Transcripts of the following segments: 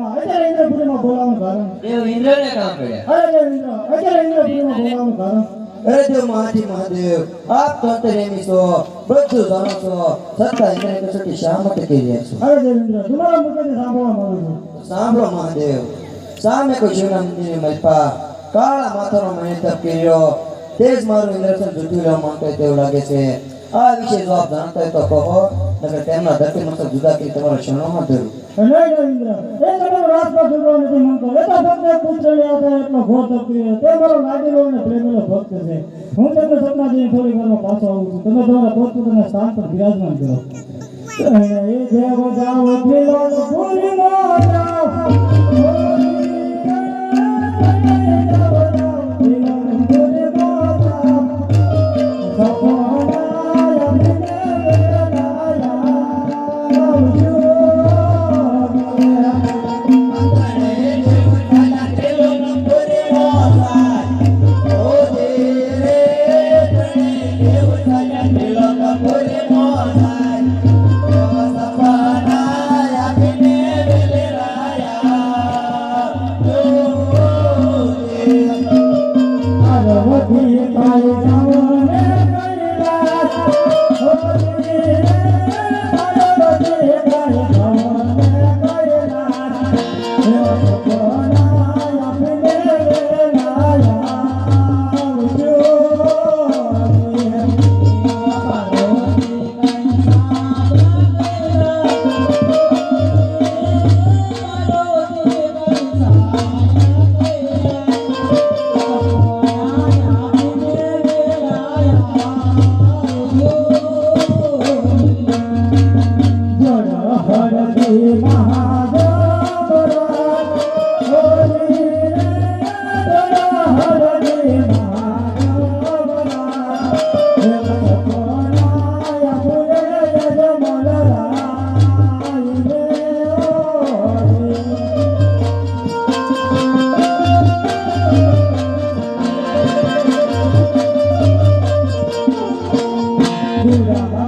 અરે અત્યારે ઇન્દ્રપુરીમાં બોલાવવાનું કારણ? દેવ ઇન્દ્રને કામ પડ્યા અરે ઇન્દ્ર અત્યારે ઇન્દ્રપુરીમાં બોલાવવાનું કારણ? અરે દેવ મહાજી મહાદેવ આપ તો અંતર્યામી છો બધું જાણો છો. છતાં ઇન્દ્ર કસોટી શા માટે કરી રહ્યા છો? અરે દેવ તમારા મુખેથી સાંભળવા માંગુ છું. સાંભળો મહાદેવ. સામે કોઈ કાળા માથાનો મને તપ કર્યો. તે જ મારું ઇન્દ્રસન જૂઠું રહેવા માંગતો તેવું લાગે છે. આ વિશે જો આપ જાણતા હોય તો કહો. નકર તેમના ધરતી મંત્ર જુદા કરી તમારા શરણોમાં ધરું. નહીં દેવ ઇન્દ્ર એ તો એક પુત્રને આધારે એટલો ભક્ત છે. હું તમને સપના જોઈને થોડી વારમાં પાછો આવું છું. તમે તમારા પોતપોતાના સ્થાન પર બિરાજમાન કરો. એ aguentar.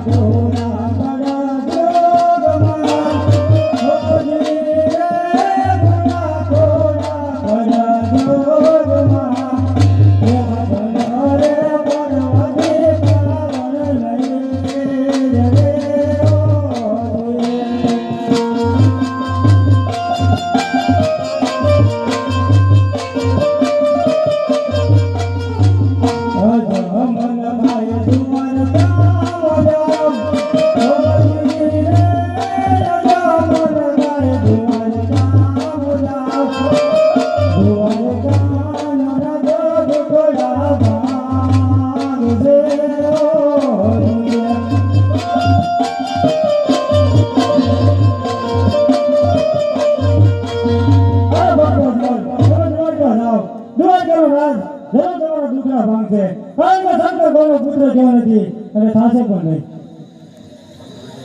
Oh. જેવ જાવ ફિલો પૂરી મોજા પુત્ર જેવો નથી. અને થાશે પણ નહીં.